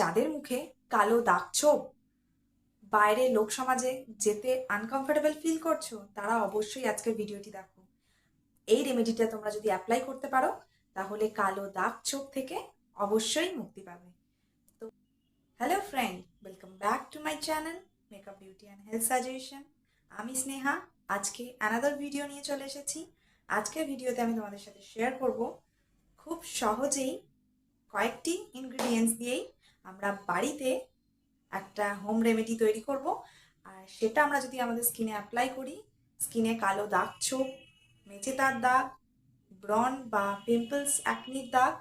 যাদের মুখে কালো দাগ ছোপ, বাইরে লোক সমাজে যেতে আনকমফোর্টেবল ফিল করছ, তারা অবশ্যই আজকের ভিডিওটি দেখো। এই রেমেডিটা তোমরা যদি অ্যাপ্লাই করতে পারো, তাহলে কালো দাগ ছোপ থেকে অবশ্যই মুক্তি পাবে। তো hello friend welcome back to my channel makeup beauty and health suggestion আমি স্নেহা, আজকে অ্যানাদার ভিডিও নিয়ে চলে এসেছি। আজকের ভিডিওতে আমি তোমাদের সাথে শেয়ার করব খুব সহজেই কয়েকটি ইনগ্রিডিয়েন্টস দিয়েই আমরা বাড়িতে একটা হোম রেমেডি তৈরি করব। আর সেটা আমরা যদি আমাদের স্কিনে অ্যাপ্লাই করি স্কিনে কালো দাগ ছোপ মেচে তার দাগ ব্রন বা পিম্পলস অ্যাকনির দাগ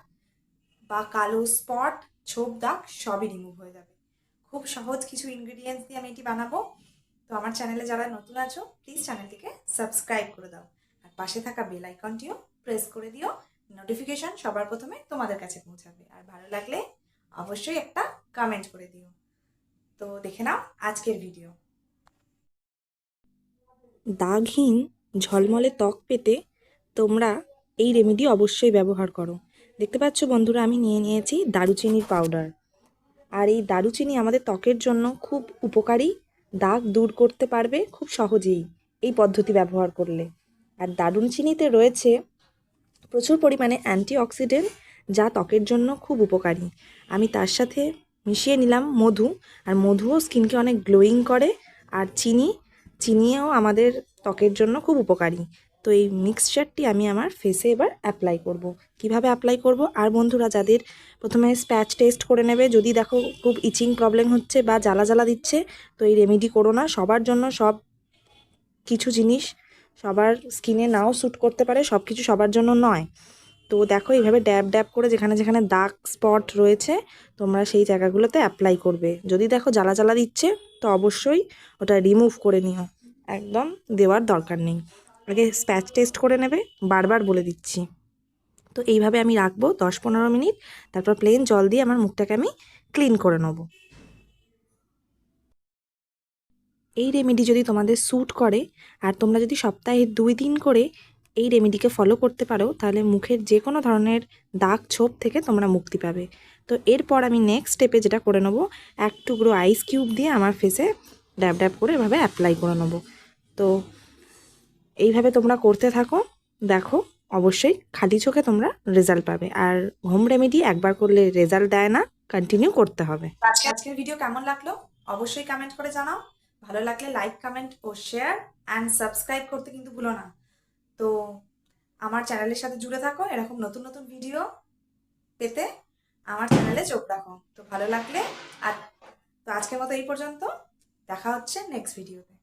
বা কালো স্পট ছোপ, দাগ সবই রিমুভ হয়ে যাবে। খুব সহজ কিছু ইনগ্রিডিয়েন্টস দিয়ে আমি এটি বানাবো। তো আমার চ্যানেলে যারা নতুন আছো প্লিজ চ্যানেলটিকে সাবস্ক্রাইব করে দাও। আর পাশে থাকা বেল আইকনটিও প্রেস করে দিও। নোটিফিকেশন সবার প্রথমে তোমাদের কাছে পৌঁছাবে। আর ভালো লাগলে অবশ্যই একটা কমেন্ট করে দিও। তো দেখে নাও আজকের ভিডিও দাগহীন ঝলমলে ত্বক পেতে তোমরা এই রেমেডি অবশ্যই ব্যবহার করো। দেখতে পাচ্ছ বন্ধুরা, আমি নিয়ে নিয়েছি দারুচিনির পাউডার আর এই দারুচিনি আমাদের ত্বকের জন্য খুব উপকারী, দাগ দূর করতে পারবে খুব সহজেই এই পদ্ধতি ব্যবহার করলে। আর দারুচিনিতে রয়েছে প্রচুর পরিমাণে অ্যান্টিঅক্সিডেন্ট যা ত্বকের জন্য খুব উপকারী। আমি তার সাথে মিশিয়ে নিলাম মধু, আর মধুও স্কিনকে অনেক গ্লোয়িং করে, আর চিনি, চিনিও আমাদের ত্বকের জন্য খুব উপকারী। তো এই মিক্সচারটি আমি আমার ফেসে এবার অ্যাপ্লাই করব। কীভাবে অ্যাপ্লাই করব? আর বন্ধুরা, যাদের প্রথমে স্প্যাচ টেস্ট করে নেবে, যদি দেখো খুব ইচিং প্রবলেম হচ্ছে বা জ্বালা জ্বালা দিচ্ছে, তো এই রেমেডি করো না। সবার জন্য সব কিছু জিনিস সবার স্কিনে নাও শ্যুট করতে পারে সব কিছু সবার জন্য নয়। তো দেখো, এইভাবে ড্যাব ড্যাব করে যেখানে যেখানে দাগ স্পট রয়েছে, তোমরা সেই জায়গাগুলোতে অ্যাপ্লাই করবে। যদি দেখো জ্বালা জ্বালা দিচ্ছে, তো অবশ্যই ওটা রিমুভ করে নিও। একদম দেওয়ার দরকার নেই। আগে স্প্যাচ টেস্ট করে নেবে, বারবার বলে দিচ্ছি। তো এইভাবে আমি রাখব দশ পনেরো মিনিট, তারপর প্লেন জল দিয়ে আমার মুখটাকে আমি ক্লিন করে নেব। এই রেমেডি যদি তোমাদের স্যুট করে, আর তোমরা যদি সপ্তাহে দুই দিন করে এই রেমেডিকে ফলো করতে পারো, তাহলে মুখের যে কোনো ধরনের দাগ ছোপ থেকে তোমরা মুক্তি পাবে। তো এরপর আমি নেক্সট স্টেপে যেটা করে নেব, এক টুকরো আইস কিউব দিয়ে আমার ফেসে ড্যাব ড্যাব করে এভাবে অ্যাপ্লাই করে নেব। তো এইভাবে তোমরা করতে থাকো, দেখো অবশ্যই খালি চোখে তোমরা রেজাল্ট পাবে। আর হোম রেমেডি একবার করলে রেজাল্ট দেয় না কন্টিনিউ করতে হবে। আজকে আজকের ভিডিও কেমন লাগল? অবশ্যই কমেন্ট করে জানাও। ভালো লাগলে লাইক কমেন্ট ও শেয়ার অ্যান্ড সাবস্ক্রাইব করতে কিন্তু ভুলো না। তো আমার চ্যানেলের সাথে জুড়ে থাকো, এরকম নতুন নতুন ভিডিও পেতে আমার চ্যানেলে চোখ রাখো। তো ভালো লাগলে, আর তো আজকের মতো এই পর্যন্ত, দেখা হচ্ছে নেক্সট ভিডিওতে